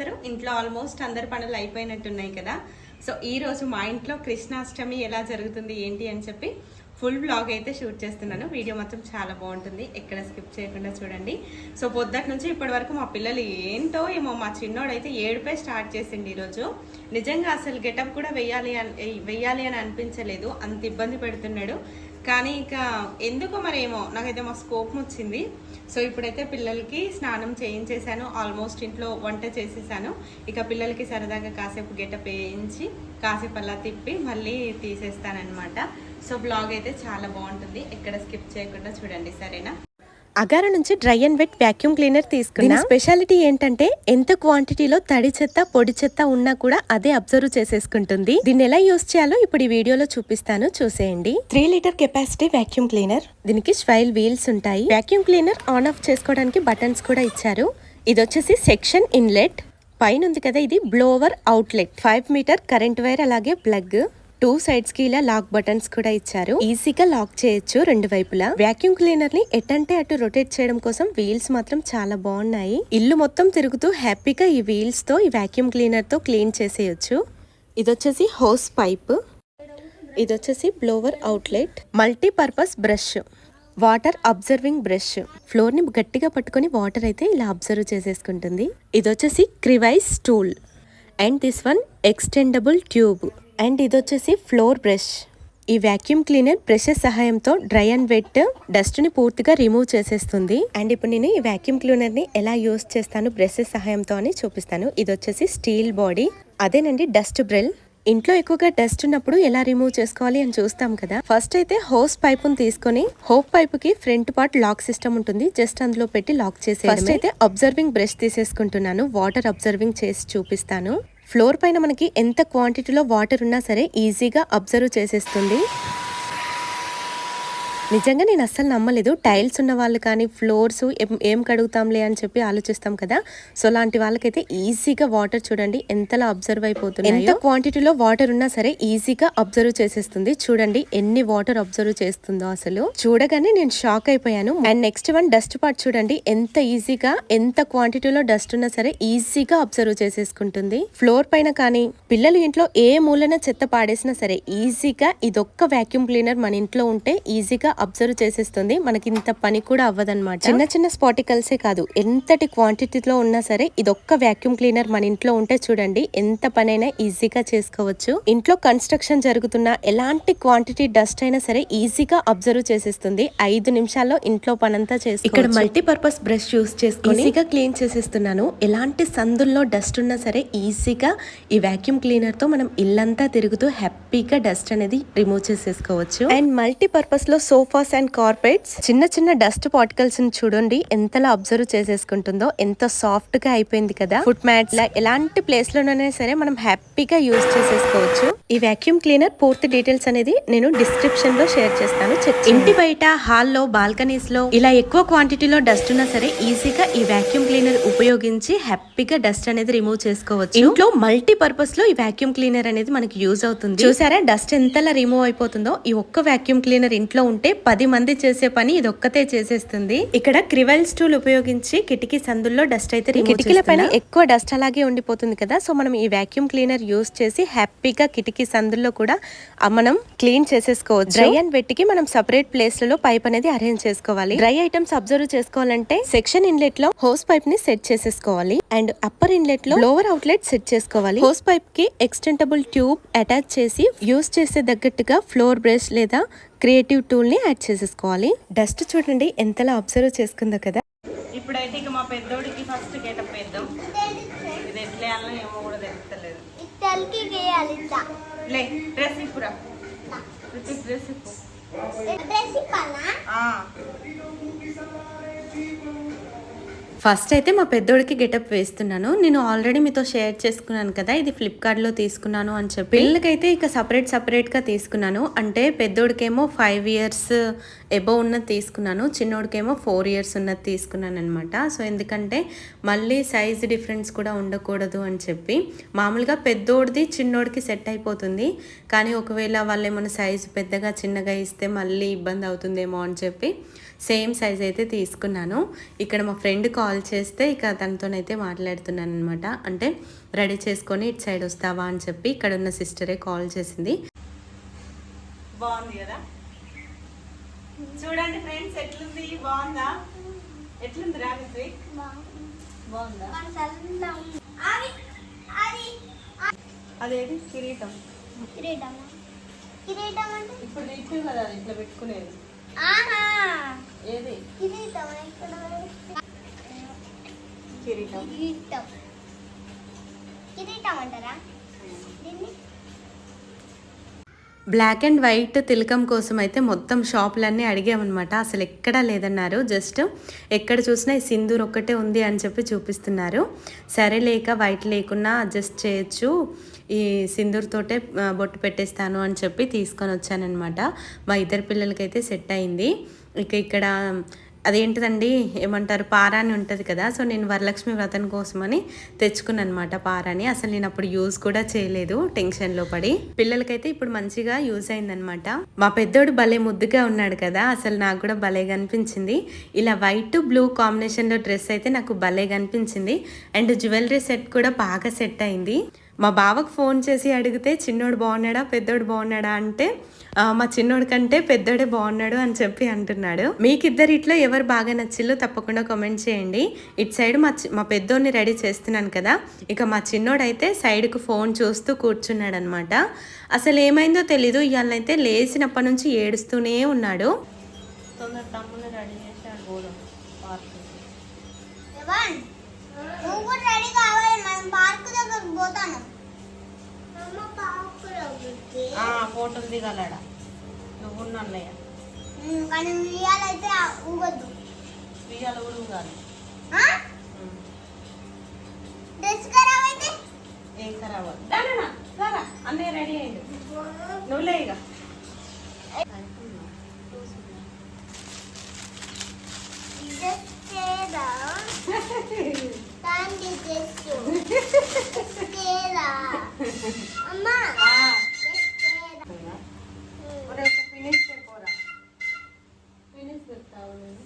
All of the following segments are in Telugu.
అందరూ ఇంట్లో ఆల్మోస్ట్ అందరి పనులు అయిపోయినట్టున్నాయి కదా. సో ఈ రోజు మా ఇంట్లో కృష్ణాష్టమి ఎలా జరుగుతుంది ఏంటి అని చెప్పి ఫుల్ బ్లాగ్ అయితే షూట్ చేస్తున్నాను. వీడియో మొత్తం చాలా బాగుంటుంది. ఎక్కడ స్కిప్ చేయకుండా చూడండి. సో పొద్దుట నుంచి ఇప్పటి వరకు మా పిల్లలు ఏంటో ఏమో మా చిన్నోడు అయితే ఏడుపై స్టార్ట్ చేసింది ఈరోజు. నిజంగా అసలు గెటప్ కూడా వెయ్యాలి అని వెయ్యాలి అని అనిపించలేదు. అంత ఇబ్బంది పెడుతున్నాడు. కానీ ఇక ఎందుకో మరేమో నాకైతే మా స్కోప్ వచ్చింది సో ఇప్పుడైతే పిల్లలకి స్నానం చేయించేసాను ఆల్మోస్ట్ ఇంట్లో వంట చేసేసాను. ఇక పిల్లలకి సరదాగా కాసేపు గెటప్ వేయించి కాసేపు అలా తిప్పి మళ్ళీ తీసేస్తానన్నమాట. సో బ్లాగ్ అయితే చాలా బాగుంటుంది. ఎక్కడ స్కిప్ చేయకుండా చూడండి సరేనా? అగార నుంచి dry and wet vacuum cleaner తీసుకున్నా. స్పెషాలిటీ ఏంటంటే ఎంత క్వాంటిటీలో తడి చెత్త పొడి చెత్త ఉన్నా కూడా అదే అబ్జర్వ్ చేసేసుకుంటుంది. దీన్ని ఎలా యూస్ చేయాలో ఇప్పుడు ఈ వీడియోలో చూపిస్తాను. చూసేయండి. Three litre capacity vacuum cleaner దీనికి స్వైల్ వీల్స్ ఉంటాయి. వాక్యూమ్ క్లీనర్ ఆన్ ఆఫ్ చేసుకోవడానికి బటన్స్ కూడా ఇచ్చారు. ఇది వచ్చేసి సెక్షన్ ఇన్లెట్ పైన ఉంది కదా ఇది blower outlet five metre current wire అలాగే ప్లగ్ టూ సైడ్స్కి ఇలా లాక్ బటన్స్ కూడా ఇచ్చారు. ఈజీగా లాక్ చేయొచ్చు రెండు వైపులా. వ్యాక్యూమ్ క్లీనర్ని ఎటంటే అటు రొటేట్ చేయడం కోసం వీల్స్ మాత్రం చాలా బాగున్నాయి. ఇల్లు మొత్తం తిరుగుతూ హ్యాపీగా ఈ వీల్స్తో ఈ వ్యాక్యూమ్ క్లీనర్తో క్లీన్ చేసేయొచ్చు. ఇది వచ్చేసి hose pipe. ఇదొచ్చేసి blower outlet. Multipurpose brush. Water observing brush. ఫ్లోర్ని గట్టిగా పట్టుకొని వాటర్ అయితే ఇలా అబ్జర్వ్ చేసేసుకుంటుంది. ఇది వచ్చేసి crevice tool. And this one extendable tube. And ఇది వచ్చేసి ఫ్లోర్ బ్రష్. ఈ వాక్యూమ్ క్లీనర్ బ్రషెస్ సహాయంతో డ్రై అండ్ వెట్ డస్ట్ని పూర్తిగా రిమూవ్ చేసేస్తుంది. అండ్ ఇప్పుడు నేను ఈ వ్యాక్యూమ్ క్లీనర్ని ఎలా యూస్ చేస్తాను బ్రషెస్ సహాయంతో అని చూపిస్తాను. ఇది వచ్చేసి స్టీల్ బాడీ. అదేనండి డస్ట్ బ్రెల్. ఇంట్లో ఎక్కువగా డస్ట్ ఉన్నప్పుడు ఎలా రిమూవ్ చేసుకోవాలి అని చూస్తాం కదా. ఫస్ట్ అయితే హోస్ పైపును తీసుకొని హోప్ పైప్కి ఫ్రంట్ పార్ట్ లాక్ సిస్టమ్ ఉంటుంది. జస్ట్ అందులో పెట్టి లాక్ చేసి ఫస్ట్ అయితే అబ్జర్వింగ్ బ్రష్ తీసేసుకుంటున్నాను. వాటర్ అబ్జర్వింగ్ చేసి చూపిస్తాను. ఫ్లోర్ పైన మనకి ఎంత క్వాంటిటీలో వాటర్ ఉన్నా సరే ఈజీగా అబ్జర్వ్ చేసేస్తుంది. నిజంగా నేను అస్సలు నమ్మలేదు. టైల్స్ ఉన్న వాళ్ళు కానీ ఫ్లోర్స్ ఏం కడుగుతాంలే అని చెప్పి ఆలోచిస్తాం కదా. సో లాంటి వాళ్ళకైతే ఈజీగా వాటర్ చూడండి ఎంతలా అబ్జర్వ్ అయిపోతుంది ఎంత క్వాంటిటీలో వాటర్ ఉన్నా సరే ఈజీగా అబ్జర్వ్ చేసేస్తుంది. చూడండి ఎన్ని వాటర్ అబ్జర్వ్ చేస్తుందో అసలు. చూడగానే నేను షాక్ అయిపోయాను. And next one dust part చూడండి. ఎంత ఈజీగా ఎంత క్వాంటిటీలో డస్ట్ ఉన్నా సరే ఈజీగా అబ్జర్వ్ చేసేసుకుంటుంది. ఫ్లోర్ పైన కానీ పిల్లలు ఇంట్లో ఏ మూలన చెత్త పాడేసినా సరే ఈజీగా ఇదొక్క వాక్యూమ్ క్లీనర్ మన ఇంట్లో ఉంటే ఈజీగా అబ్జర్వ్ చేసేస్తుంది. మనకి ఇంత పని కూడా అవ్వదన్నమాట. చిన్న చిన్న స్పాటికల్సే కాదు. ఎంతటి క్వాంటిటీలో ఉన్నా సరే ఇదొక్క వాక్యూమ్ క్లీనర్ మన ఇంట్లో ఉంటే చూడండి ఎంత పనైనా ఈజీగా చేసుకోవచ్చు. ఇంట్లో కన్స్ట్రక్షన్ జరుగుతున్న ఎలాంటి క్వాంటిటీ డస్ట్ అయినా సరే ఈజీగా అబ్జర్వ్ చేసేస్తుంది. ఐదు నిమిషాల్లో ఇంట్లో పనంతా చేసి ఇక్కడ మల్టీపర్పస్ బ్రష్ యూస్ చేసుకొని ఈజీగా క్లీన్ చేసేస్తున్నాను. ఎలాంటి సందుల్లో డస్ట్ ఉన్నా సరే ఈజీగా ఈ వాక్యూమ్ క్లీనర్తో మనం ఇల్లంతా తిరుగుతూ హ్యాపీగా డస్ట్ అనేది రిమూవ్ చేసేసుకోవచ్చు. అండ్ మల్టీపర్పస్లో సోఫాస్ అండ్ కార్పెట్స్. చిన్న చిన్న డస్ట్ పార్టికల్స్ని చూడండి ఎంతలా అబ్జర్వ్ చేసేసుకుంటుందో ఎంత సాఫ్ట్గా అయిపోయింది కదా. ఫుట్ మ్యాట్స్ లా ఎలాంటి ప్లేస్ లోనైనా సరే మనం హ్యాపీగా యూజ్ చేసేసుకోవచ్చు. ఈ వాక్యూమ్ క్లీనర్ పూర్తి డీటెయిల్స్ అనేది నేను డిస్క్రిప్షన్లో షేర్ చేస్తాను. ఇంటి బయట హాల్లో బాల్కనీస్లో ఇలా ఎక్కువ క్వాంటిటీలో డస్ట్ ఉన్నా సరే ఈజీగా ఈ వాక్యూమ్ క్లీనర్ ఉపయోగించి హ్యాపీగా డస్ట్ అనేది రిమూవ్ చేసుకోవచ్చు. ఇంట్లో మల్టీ పర్పస్లో ఈ వాక్యూమ్ క్లీనర్ అనేది మనకి యూజ్ అవుతుంది. చూసారా? డస్ట్ ఎంతలా రిమూవ్ అయిపోతుందో? ఈ ఒక్క వాక్యూమ్ క్లీనర్ ఇంట్లో ఉంటే పది మంది చేసే పని ఇది ఒక్కతే చేసేస్తుంది. ఇక్కడ క్రివెల్ స్టూల్ ఉపయోగించి కిటికీ సందుల్లో డస్ట్ అయితే కిటికీల పైన ఎక్కువ డస్ట్ అలాగే ఉండిపోతుంది కదా సో మనం ఈ వాక్యూమ్ క్లీనర్ యూస్ చేసి హ్యాపీగా కిటికీ సందుల్లో కూడా మనం క్లీన్ చేసేసుకోవచ్చు. డ్రై అండ్ వెట్టికి మనం సపరేట్ ప్లేస్లలో పైప్ అనేది అరేంజ్ చేసుకోవాలి. డ్రై ఐటమ్స్ అబ్జర్వ్ చేసుకోవాలంటే సెక్షన్ ఇన్లెట్లో హోస్ పైప్ని సెట్ చేసేసుకోవాలి. అండ్ అప్పర్ ఇన్లెట్లో లోవర్ అవుట్లెట్ సెట్ చేసుకోవాలి. హోస్ పైప్కి ఎక్స్టెంటబుల్ ట్యూబ్ అటాచ్ చేసి యూస్ చేసే తగ్గట్టుగా ఫ్లోర్ బ్రష్ లేదా క్రియేటివ్ టూల్ని యాడ్ చేసేసుకోవాలి. డస్ట్ చూడండి ఎంతలా అబ్జర్వ్ చేసుకుందో కదా. ఇప్పుడైతే ఇక మా పెద్దోడికి ఫస్ట్ గెటప్ వేద్దాం. ఇది ఎట్లా వేయాలో ఏమో కూడా తెలుస్తలేదు తలకి గేయాలి ఇట్లా. లే డ్రెస్ ఇప్పురా రితిక్ డ్రెస్ ఇప్పు డ్రెస్ ఇప్పాలా ఆ. ఫస్ట్ అయితే మా పెద్దోడికి గెటప్ వేస్తున్నాను. నేను ఆల్రెడీ మీతో షేర్ చేసుకున్నాను కదా ఇది ఫ్లిప్కార్ట్లో తీసుకున్నాను అని చెప్పి. పిల్లలకైతే ఇక సపరేట్ సపరేట్గా తీసుకున్నాను. అంటే పెద్దోడికేమో ఫైవ్ ఇయర్స్ ఎబో ఉన్నది తీసుకున్నాను. చిన్నోడికేమో ఫోర్ ఇయర్స్ ఉన్నది తీసుకున్నాను అనమాట సో ఎందుకంటే మళ్ళీ సైజ్ డిఫరెన్స్ కూడా ఉండకూడదు అని చెప్పి. మామూలుగా పెద్దోడిది చిన్నోడికి సెట్ అయిపోతుంది. కానీ ఒకవేళ వాళ్ళు ఏమైనా సైజు పెద్దగా చిన్నగా ఇస్తే మళ్ళీ ఇబ్బంది అవుతుందేమో అని చెప్పి సేమ్ సైజ్ అయితే తీసుకున్నాను. ఇక్కడ మా ఫ్రెండ్ కాల్ చేస్తే ఇక తనతోనైతే మాట్లాడుతున్నాను అనమాట అంటే రెడీ చేసుకొని ఇటు సైడ్ వస్తావా అని చెప్పి ఇక్కడ ఉన్న సిస్టరే కాల్ చేసింది. బాగుంది కదా? చూడండి ఫ్రెండ్స్ ఎట్లుంది? బాగుందా? ఎట్లుంది రాగత్రి బాగుందా? అది అది అదేది? కిరీటం. కిరీటం. కిరీటం అంటే? ఇప్పుడు ఇట్టు కదా ఇట్లా పెట్టుకునేది. ఆహా! ఏది? కిరీటం కిరీటం. కిరీటం. కిరీటం అంటారా? దీన్ని? బ్లాక్ అండ్ వైట్ తిలకం కోసం అయితే మొత్తం షాపులన్నీ అడిగామన్నమాట. అసలు ఎక్కడా లేదన్నారు. జస్ట్ ఎక్కడ చూసినా ఈ సింధూర్ ఒక్కటే ఉంది అని చెప్పి చూపిస్తున్నారు. సరే లేక వైట్ లేకున్నా అడ్జస్ట్ చేయొచ్చు. ఈ సింధూర్ తోటే బొట్టు పెట్టేస్తాను అని చెప్పి తీసుకొని వచ్చానమాట మా ఇద్దరు పిల్లలకైతే సెట్ అయింది. ఇక ఇక్కడ అదేంటిదండి? ఏమంటారు? పారాని ఉంటుంది కదా సో నేను వరలక్ష్మి వ్రతం కోసమని తెచ్చుకున్నాను అనమాట పారాని. అసలు నేను అప్పుడు యూజ్ కూడా చేయలేదు టెన్షన్లో పడి. పిల్లలకైతే ఇప్పుడు మంచిగా యూజ్ అయిందనమాట. మా పెద్దోడు భలే ముద్దుగా ఉన్నాడు కదా అసలు నాకు కూడా భలే కనిపించింది. ఇలా వైట్ బ్లూ కాంబినేషన్లో డ్రెస్ అయితే నాకు భలే కనిపించింది. అండ్ జ్యువెలరీ సెట్ కూడా బాగా సెట్ అయింది. మా బావకు ఫోన్ చేసి అడిగితే చిన్నోడు బాగున్నాడా? పెద్దోడు బాగున్నాడా? అంటే "ఆ, మా చిన్నోడు కంటే పెద్దోడే బాగున్నాడు అని చెప్పి అంటున్నాడు. మీకిద్దరు ఇట్లా ఎవరు బాగా నచ్చిల్లో తప్పకుండా కామెంట్ చేయండి. ఇటు సైడ్ మా చి- మా పెద్దోడిని రెడీ చేస్తున్నాను కదా. ఇక మా చిన్నోడైతే సైడ్కు ఫోన్ చూస్తూ కూర్చున్నాడు అనమాట అసలు ఏమైందో తెలీదు. ఇవాళనైతే లేచినప్పటి నుంచి ఏడుస్తూనే ఉన్నాడు. తొందర తమ్ముని రెడీ నువ్వు కావాలి. మనం పార్క్ దగ్గరకు పోతాను. ఫోటోలు దిగలడా? నువ్వు అన్నయ్య. కానీ ఉయ్యాలైతే ఊగొద్దు. బియ్యాల కూడా కాదు ఆ? డ్రెస్ ఖరాబ్ అయితే? ఏం ఖరాబ్ అవ్వదు. అన్నయ్య రెడీ అయ్యిండు. నువ్వులే ఇక డ్రెస్ చేదా కాండి డ్రెస్ చేదా అమ్మా డ్రెస్ చేదా ఫినిష్ పోరా ఫినిష్ పెడతావు నేను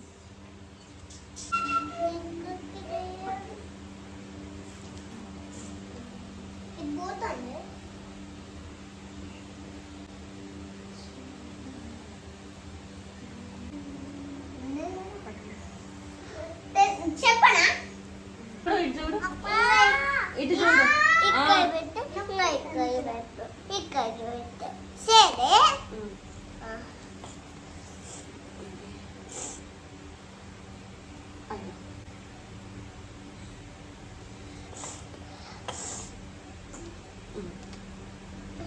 ఇది పోతుంది చెప్పనా ఇప్పుడు ఇటు చూడు ఇటు చూడు. ఇక్కడ ఆ. పెట్టు ఇంకా ఇక్కడ పెట్టు ఇక్కడ పెట్టు సరే?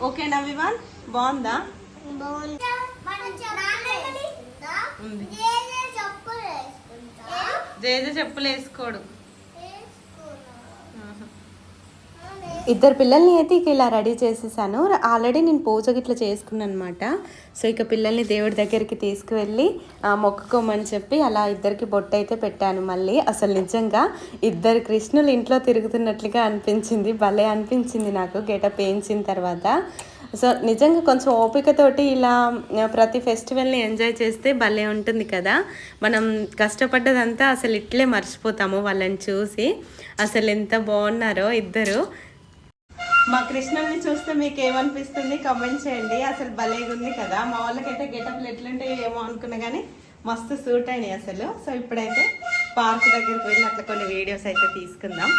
ఓకేనా వివాన్? బాగుందా? జేజ చెప్పులు వేసుకోడు. ఇద్దరు పిల్లల్ని అయితే ఇక ఇలా రెడీ చేసేసాను. ఆల్రెడీ నేను పూజ గిట్ల చేసుకున్నాను అనమాట సో ఇక పిల్లల్ని దేవుడి దగ్గరికి తీసుకువెళ్ళి మొక్కుకోమని చెప్పి అలా ఇద్దరికి బొట్టు అయితే పెట్టాను మళ్ళీ. అసలు నిజంగా ఇద్దరు కృష్ణులు ఇంట్లో తిరుగుతున్నట్లుగా అనిపించింది. భలే అనిపించింది నాకు గెటప్ వేయించిన తర్వాత. సో నిజంగా కొంచెం ఓపికతోటి ఇలా ప్రతి ఫెస్టివల్ని ఎంజాయ్ చేస్తే భలే ఉంటుంది కదా. మనం కష్టపడ్డదంతా అసలు ఇట్లే మర్చిపోతాము వాళ్ళని చూసి. అసలు ఎంత బాగున్నారో ఇద్దరు. మా కృష్ణని చూస్తే మీకు ఏమనిపిస్తుంది? కమెంట్ చేయండి. అసలు భలేగా ఉంది కదా. మా వాళ్ళకైతే గెటప్లు ఎట్లుంటాయి ఏమో అనుకున్నా కానీ మస్తు సూట్ అయినాయి అసలు. సో ఇప్పుడైతే పార్క్ దగ్గరికి వెళ్ళి అట్లా కొన్ని వీడియోస్ అయితే తీసుకుందాం.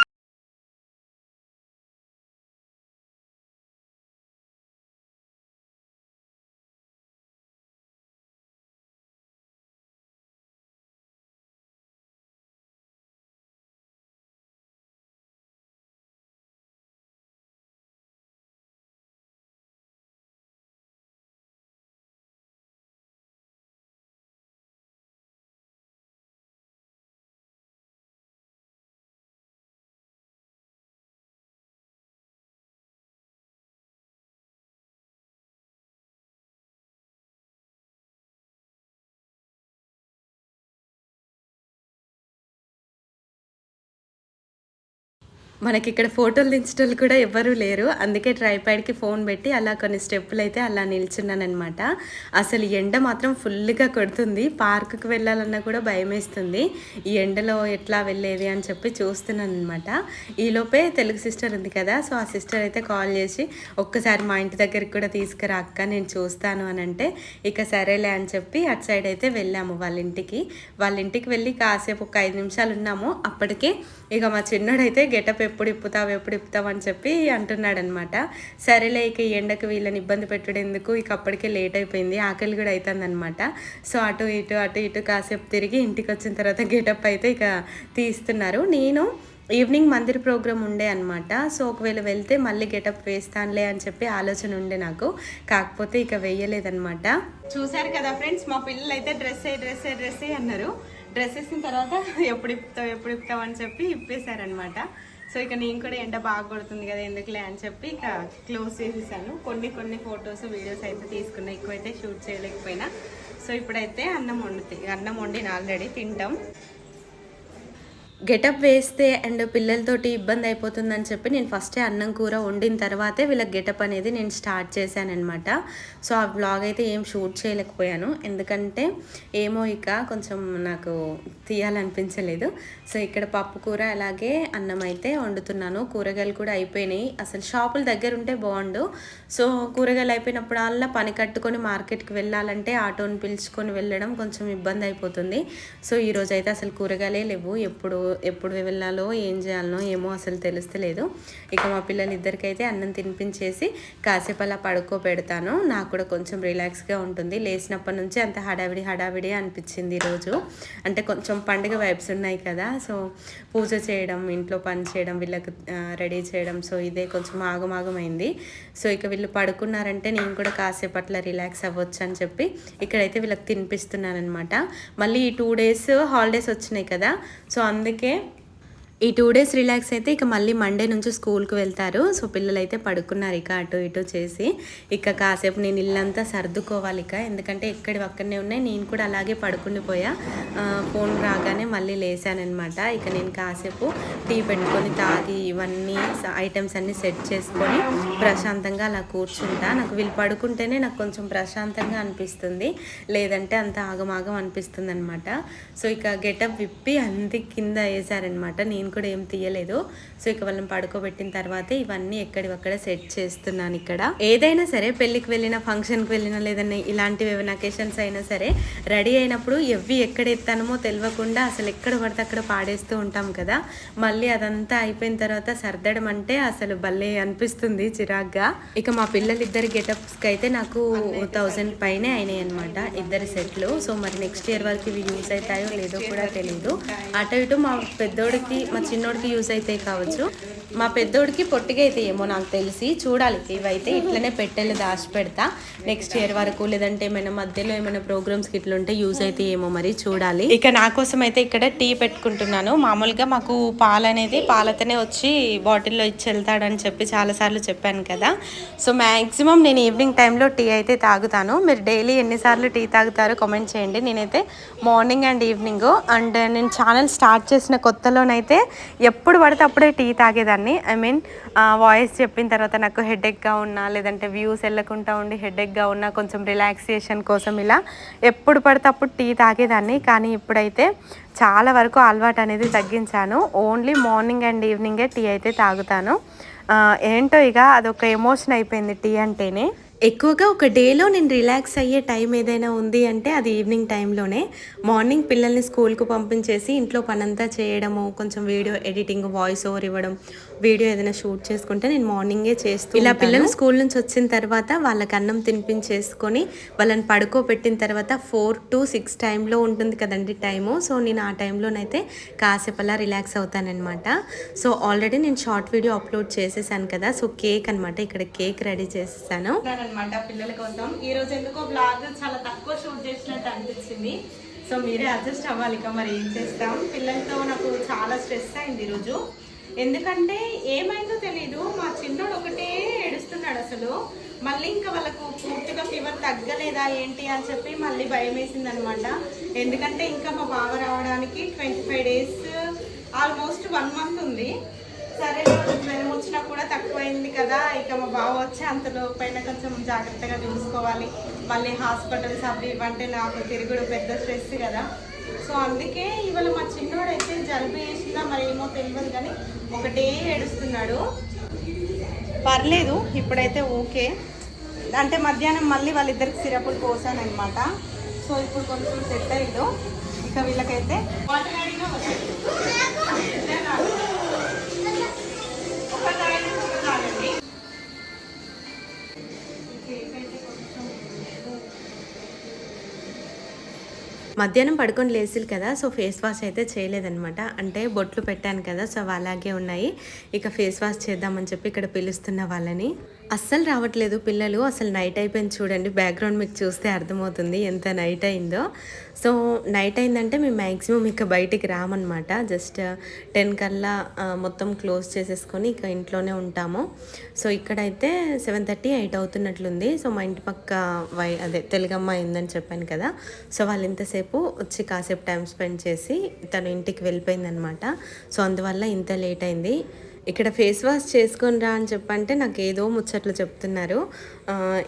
మనకి ఇక్కడ ఫోటోలు దించడం కూడా ఎవరూ లేరు. అందుకే ట్రైపాడ్కి ఫోన్ పెట్టి అలా కొన్ని స్టెప్పులు అయితే అలా నిల్చున్నాను అనమాట అసలు ఎండ మాత్రం ఫుల్గా కొడుతుంది. పార్కుకు వెళ్ళాలన్నా కూడా భయం వేస్తుంది ఈ ఎండలో ఎట్లా వెళ్ళేది అని చెప్పి చూస్తున్నాను అనమాట ఈలోపే తెలుగు సిస్టర్ ఉంది కదా సో ఆ సిస్టర్ అయితే కాల్ చేసి ఒక్కసారి మా ఇంటి దగ్గరికి కూడా తీసుకురా అక్క నేను చూస్తాను అని అంటే ఇక సరేలే అని చెప్పి అటు సైడ్ అయితే వెళ్ళాము వాళ్ళ ఇంటికి. వాళ్ళ ఇంటికి వెళ్ళి కాసేపు ఒక ఐదు నిమిషాలు ఉన్నాము. అప్పటికే ఇక మా చిన్నోడైతే గెటప్ ఎప్పుడు ఇప్పుతావు ఎప్పుడు ఇప్పుతావు అని చెప్పి అంటున్నాడు అనమాట సరేలే ఇక ఈ ఎండకు వీళ్ళని ఇబ్బంది పెట్టడం ఎందుకు ఇక అప్పటికే లేట్ అయిపోయింది ఆకలి కూడా అవుతుంది అనమాట సో అటు ఇటు అటు ఇటు కాసేపు తిరిగి ఇంటికి వచ్చిన తర్వాత గెటప్ అయితే ఇక తీస్తున్నారు. నేను ఈవినింగ్ మందిర్ ప్రోగ్రామ్ ఉండే అనమాట. సో ఒకవేళ వెళ్తే మళ్ళీ గెటప్ వేస్తానులే అని చెప్పి ఆలోచన ఉండే నాకు. కాకపోతే ఇక వేయలేదన్నమాట చూసారు కదా ఫ్రెండ్స్ మా పిల్లలు అయితే డ్రెస్ డ్రెస్ డ్రెస్ అన్నారు. డ్రెస్ వేసిన తర్వాత ఎప్పుడు ఇప్పుతావు ఎప్పుడు ఇప్పుతావు అని చెప్పి ఇప్పేశారనమాట. సో ఇక నేను కూడా ఎండ బాగా కొడుతుంది కదా ఎందుకులే అని చెప్పి ఇక క్లోజ్ చేసేసాను. కొన్ని కొన్ని ఫొటోస్ వీడియోస్ అయితే తీసుకున్నా. ఎక్కువైతే షూట్ చేయలేకపోయినా. సో ఇప్పుడైతే అన్నం వండుతాయి అన్నం వండిన ఆల్రెడీ తింటాం. గెటప్ వేస్తే అండ్ పిల్లలతోటి ఇబ్బంది అయిపోతుందని చెప్పి నేను ఫస్టే అన్నం కూర వండిన తర్వాతే వీళ్ళకి గెటప్ అనేది నేను స్టార్ట్ చేశానమాట సో ఆ బ్లాగ్ అయితే ఏం షూట్ చేయలేకపోయాను. ఎందుకంటే ఏమో ఇక కొంచెం నాకు తీయాలనిపించలేదు. సో ఇక్కడ పప్పు కూర అలాగే అన్నం అయితే వండుతున్నాను. కూరగాయలు కూడా అయిపోయినాయి. అసలు షాపుల దగ్గర ఉంటే బాగుండు. సో కూరగాయలు అయిపోయినప్పుడల్లా పని కట్టుకొని మార్కెట్కి వెళ్ళాలంటే ఆటోని పిలుచుకొని వెళ్ళడం కొంచెం ఇబ్బంది అయిపోతుంది. సో ఈరోజు అయితే అసలు కూరగాయలే లేవు. ఎప్పుడు ఎప్పుడు వెళ్ళాలో ఏం చేయాలనో ఏమో అసలు తెలుస్తలేదు. ఇక మా పిల్లలు ఇద్దరికైతే అన్నం తినిపించేసి కాసేపు అలా పడుకోబెడతాను. నాకు కూడా కొంచెం రిలాక్స్గా ఉంటుంది. లేచినప్పటి నుంచి అంత హడావిడి హడావిడి అనిపించింది ఈరోజు. అంటే కొంచెం పండుగ వైబ్స్ ఉన్నాయి కదా సో పూజ చేయడం ఇంట్లో పని చేయడం వీళ్ళకి రెడీ చేయడం సో ఇదే కొంచెం ఆగమాగమైంది సో ఇక వీళ్ళు పడుకున్నారంటే నేను కూడా కాసేపు అట్లా రిలాక్స్ అవ్వచ్చు అని చెప్పి ఇక్కడైతే వీళ్ళకి తినిపిస్తున్నాను అనమాట మళ్ళీ ఈ టూ డేస్ హాలిడేస్ వచ్చినాయి కదా సో అందుకే que ఈ టూ డేస్ రిలాక్స్ అయితే ఇక మళ్ళీ మండే నుంచి స్కూల్కి వెళ్తారు. సో పిల్లలు అయితే పడుకున్నారు ఇక అటు ఇటు చేసి. ఇక కాసేపు నేను ఇల్లంతా సర్దుకోవాలి ఇక. ఎందుకంటే ఎక్కడి అక్కడనే ఉన్నాయి. నేను కూడా అలాగే పడుకునిపోయా ఫోన్ రాగానే మళ్ళీ లేసానమాట ఇక నేను కాసేపు టీ పెట్టుకొని తాగి ఇవన్నీ ఐటమ్స్ అన్నీ సెట్ చేసుకొని ప్రశాంతంగా అలా కూర్చుంటా. నాకు వీళ్ళు పడుకుంటేనే నాకు కొంచెం ప్రశాంతంగా అనిపిస్తుంది. లేదంటే అంత ఆగమాగం అనిపిస్తుంది అనమాట సో ఇక గెటప్ విప్పి అంది కింద వేసారనమాట నేను కూడా ఏం తీయలేదు. సో ఇక వాళ్ళని పడుకోబెట్టిన తర్వాత ఇవన్నీ ఎక్కడివక్కడ సెట్ చేస్తున్నాను ఇక్కడ. ఏదైనా సరే పెళ్ళికి వెళ్ళిన ఫంక్షన్కి వెళ్ళినా లేదన్నా ఇలాంటివి ఏమైనా అకేషన్స్ అయినా సరే రెడీ అయినప్పుడు ఎవ్వి ఎక్కడ ఎత్తానమో తెలియకుండా అసలు ఎక్కడ పడితే అక్కడ పాడేస్తూ ఉంటాం కదా. మళ్ళీ అదంతా అయిపోయిన తర్వాత సర్దడం అంటే అసలు భలే అనిపిస్తుంది చిరాగ్గా. ఇక మా పిల్లలిద్దరి గెటప్స్కి అయితే నాకు థౌజండ్ పైనే అయినాయి అనమాట ఇద్దరి సెట్లు. సో మరి నెక్స్ట్ ఇయర్ వరకు ఇవి యూస్ అవుతాయో లేదో కూడా తెలియదు అటు ఇటు మా పెద్దోడికి మా మా చిన్నోడికి యూస్ అవుతాయి కావచ్చు. మా పెద్దోడికి పొట్టిగా అయితే ఏమో నాకు తెలిసి. చూడాలి ఇవైతే ఇట్లనే పెట్టెలు దాచి పెడతా. నెక్స్ట్ ఇయర్ వరకు లేదంటే ఏమైనా మధ్యలో ఏమైనా ప్రోగ్రామ్స్కి ఇట్లా ఉంటే యూజ్ అయితే ఏమో మరి చూడాలి. ఇక నా కోసం అయితే ఇక్కడ టీ పెట్టుకుంటున్నాను. మామూలుగా మాకు పాలు అనేది పాలతోనే వచ్చి బాటిల్లో ఇచ్చి వెళ్తాడని చెప్పి చాలాసార్లు చెప్పాను కదా. సో మ్యాక్సిమం నేను ఈవినింగ్ టైంలో టీ అయితే తాగుతాను. మీరు డైలీ ఎన్నిసార్లు టీ తాగుతారో కామెంట్ చేయండి. నేనైతే మార్నింగ్ అండ్ ఈవినింగ్ అండ్ నేను ఛానల్ స్టార్ట్ చేసిన కొత్తలోనైతే ఎప్పుడు పడితే అప్పుడే టీ తాగేదాన్ని. ఐ మీన్ వాయిస్ చెప్పిన తర్వాత నాకు హెడేక్గా ఉన్నా లేదంటే వ్యూస్ వెళ్ళకుండా ఉండి హెడేక్గా ఉన్నా కొంచెం రిలాక్సేషన్ కోసం ఇలా ఎప్పుడు పడితే అప్పుడు టీ తాగేదాన్ని. కానీ ఇప్పుడైతే చాలా వరకు అలవాటు అనేది తగ్గించాను. ఓన్లీ మార్నింగ్ అండ్ ఈవినింగే టీ అయితే తాగుతాను. ఏంటో ఇక అదొక ఎమోషన్ అయిపోయింది టీ అంటేనే. ఎక్కువగా ఒక డేలో నేను రిలాక్స్ అయ్యే టైం ఏదైనా ఉంది అంటే అది ఈవినింగ్ టైంలోనే మార్నింగ్ పిల్లల్ని స్కూల్కు పంపించేసి ఇంట్లో పనంతా చేయడము కొంచెం వీడియో ఎడిటింగ్ వాయిస్ ఓవర్ ఇవ్వడం వీడియో ఏదైనా షూట్ చేసుకుంటే నేను మార్నింగే చేస్తూ ఇలా పిల్లలు స్కూల్ నుంచి వచ్చిన తర్వాత వాళ్ళకి అన్నం తినిపించేసుకొని వాళ్ళని పడుకోబెట్టిన తర్వాత ఫోర్ టు సిక్స్ టైంలో ఉంటుంది కదండి టైము. సో నేను ఆ టైంలోనైతే కాసేపు అలా రిలాక్స్ అవుతానన్నమాట. సో ఆల్రెడీ నేను షార్ట్ వీడియో అప్లోడ్ చేసేసాను కదా సో కేక్ అన్నమాట ఇక్కడ కేక్ రెడీ చేసేసాను. అనమాట పిల్లల కోసం. ఈ రోజు ఎందుకో బ్లాగ్ చాలా తక్కువ షూట్ చేసినట్టు అనిపించింది. సో మీరే అడ్జస్ట్ అవ్వాలి ఇక మరి ఏం చేస్తాం. పిల్లలతో నాకు చాలా స్ట్రెస్ అయింది ఈరోజు ఎందుకంటే ఏమైందో తెలీదు. మా చిన్నోడు ఒకటే ఏడుస్తున్నాడు అసలు. మళ్ళీ ఇంకా వాళ్ళకు పూర్తిగా ఫీవర్ తగ్గలేదా ఏంటి అని చెప్పి మళ్ళీ భయం వేసింది అనమాట ఎందుకంటే ఇంకా మా బావ రావడానికి twenty five days almost one month ఉంది. సరే జ్వరం వచ్చినా కూడా తక్కువైంది కదా. ఇక మా బావ వచ్చి అంతలో పైన కొంచెం జాగ్రత్తగా చూసుకోవాలి. మళ్ళీ హాస్పిటల్స్ అవి ఇవ్వంటే నాకు తిరుగుడు పెద్ద స్ట్రెస్ కదా. సో అందుకే ఇవాళ మా చిన్నోడు అయితే జలుబు వేసిందా మరి ఏమో తెలియదు కానీ ఒకటే ఏడుస్తున్నాడు. పర్లేదు ఇప్పుడైతే ఓకే. అంటే మధ్యాహ్నం మళ్ళీ వాళ్ళిద్దరికి సిరపులు పోసాను అనమాట సో ఇప్పుడు కొంచెం సెట్ అయ్యిండు. ఇక వీళ్ళకైతే మధ్యాహ్నం పడుకొని లేసిలు కదా సో ఫేస్ వాష్ అయితే చేయలేదన్నమాట. అంటే బొట్లు పెట్టాను కదా సో అలాగే ఉన్నాయి. ఇక ఫేస్ వాష్ చేద్దామని చెప్పి ఇక్కడ పిలుస్తున్న వాళ్ళని. అస్సలు రావట్లేదు పిల్లలు అసలు నైట్ అయిపోయింది చూడండి. బ్యాక్గ్రౌండ్ మీకు చూస్తే అర్థమవుతుంది ఎంత నైట్ అయిందో. సో నైట్ అయిందంటే మేము మ్యాక్సిమం ఇక బయటికి రామన్నమాట. జస్ట్ టెన్ uh, కల్లా uh, మొత్తం క్లోజ్ చేసేసుకొని ఇక ఇంట్లోనే ఉంటాము. సో ఇక్కడైతే సెవెన్ థర్టీ ఎయిట్ అవుతున్నట్లుంది. సో మా ఇంటి పక్క వై అదే తెలుగమ్మ అయిందని చెప్పాను కదా. సో వాళ్ళు ఇంతసేపు వచ్చి కాసేపు టైం స్పెండ్ చేసి తను ఇంటికి వెళ్ళిపోయిందనమాట సో అందువల్ల ఇంత లేట్ అయింది. ఇక్కడ ఫేస్ వాష్ చేసుకొని రా అని చెప్పంటే నాకు ఏదో ముచ్చట్లు చెప్తున్నారు.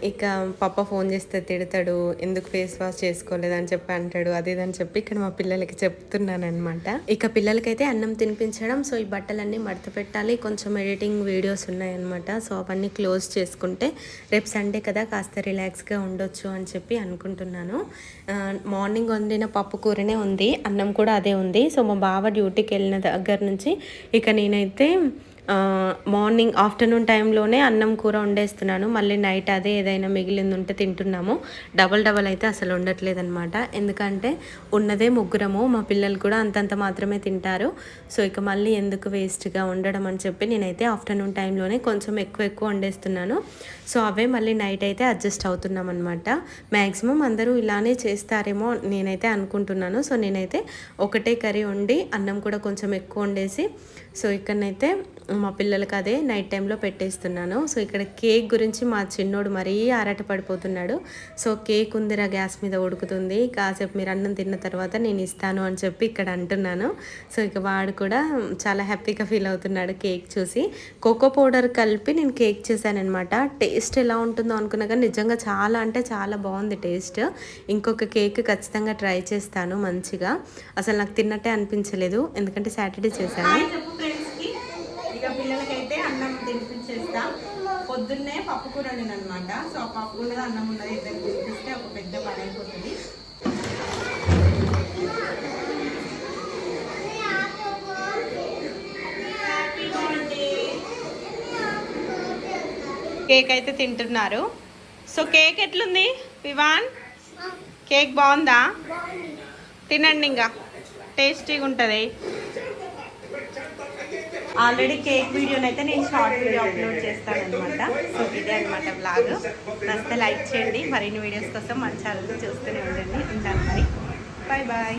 ఇక పాప ఫోన్ చేస్తే తిడతాడు ఎందుకు ఫేస్ వాష్ చేసుకోలేదని చెప్పి అంటాడు అది ఇది అని చెప్పి ఇక్కడ మా పిల్లలకి చెప్తున్నాను అనమాట ఇక పిల్లలకైతే అన్నం తినిపించడం సో ఈ బట్టలన్నీ మడత పెట్టాలి. కొంచెం ఎడిటింగ్ వీడియోస్ ఉన్నాయన్నమాట. సో అవన్నీ క్లోజ్ చేసుకుంటే రేపు సండే కదా కాస్త రిలాక్స్గా ఉండొచ్చు అని చెప్పి అనుకుంటున్నాను. మార్నింగ్ వండిన పప్పు కూరనే ఉంది అన్నం కూడా అదే ఉంది. సో మా బావ డ్యూటీకి వెళ్ళిన దగ్గర నుంచి ఇక నేనైతే మార్నింగ్ ఆఫ్టర్నూన్ టైంలోనే అన్నం కూర వండేస్తున్నాను. మళ్ళీ నైట్ అదే ఏదైనా మిగిలింది ఉంటే తింటున్నాము. డబల్ డబల్ అయితే అసలు ఉండట్లేదు అనమాట ఎందుకంటే ఉన్నదే ముగ్గురము మా పిల్లలు కూడా అంతంత మాత్రమే తింటారు. సో ఇక మళ్ళీ ఎందుకు వేస్ట్గా ఉండడం అని చెప్పి నేనైతే ఆఫ్టర్నూన్ టైంలోనే కొంచెం ఎక్కువ ఎక్కువ వండేస్తున్నాను. సో అవే మళ్ళీ నైట్ అయితే అడ్జస్ట్ అవుతున్నాం అనమాట మ్యాక్సిమం అందరూ ఇలానే చేస్తారేమో నేనైతే అనుకుంటున్నాను. సో నేనైతే ఒకటే కర్రీ వండి అన్నం కూడా కొంచెం ఎక్కువ వండేసి సో ఇక్కడనైతే మా పిల్లలకి అదే నైట్ టైంలో పెట్టేస్తున్నాను. సో ఇక్కడ కేక్ గురించి మా చిన్నోడు మరీ ఆరాట పడిపోతున్నాడు. సో కేక్ ఉందిరా గ్యాస్ మీద ఉడుకుతుంది. కాసేపు మీరు అన్నం తిన్న తర్వాత నేను ఇస్తాను అని చెప్పి ఇక్కడ అంటున్నాను. సో ఇక వాడు కూడా చాలా హ్యాపీగా ఫీల్ అవుతున్నాడు కేక్ చూసి. కోకో పౌడర్ కలిపి నేను కేక్ చేశానమాట టేస్ట్ ఎలా ఉంటుందో అనుకున్నా కానీ నిజంగా చాలా అంటే చాలా బాగుంది టేస్ట్. ఇంకొక కేక్ ఖచ్చితంగా ట్రై చేస్తాను మంచిగా. అసలు నాకు తిన్నట్టే అనిపించలేదు. ఎందుకంటే సాటర్డే చేశాను హాయ్ చెప్పు ఫ్రెండ్స్కి ఇక పిల్లలకైతే అన్నం తినిపించేస్తా పొద్దున్నే పప్పు కూర అనమాట సో ఆ పప్పు ఉన్నది అన్నం ఉన్నది ఇద్దరు తినిపిస్తే ఒక పెద్ద పని అయిపోతుంది. కేక్ అయితే తింటున్నారు. సో కేక్ ఎట్లుంది వివాన్? కేక్ బాగుందా? తినండి ఇంకా. టేస్టీగా ఉంటుంది ఆల్రెడీ కేక్ వీడియోని అయితే నేను షార్ట్ వీడియో అప్లోడ్ చేస్తాను అనమాట సో ఇదే అనమాట బ్లాగ్ నచ్చితే లైక్ చేయండి. మరిన్ని వీడియోస్ కోసం మన ఛానల్ చూస్తూనే ఉండండి. ఉంటాను మరి. Bye bye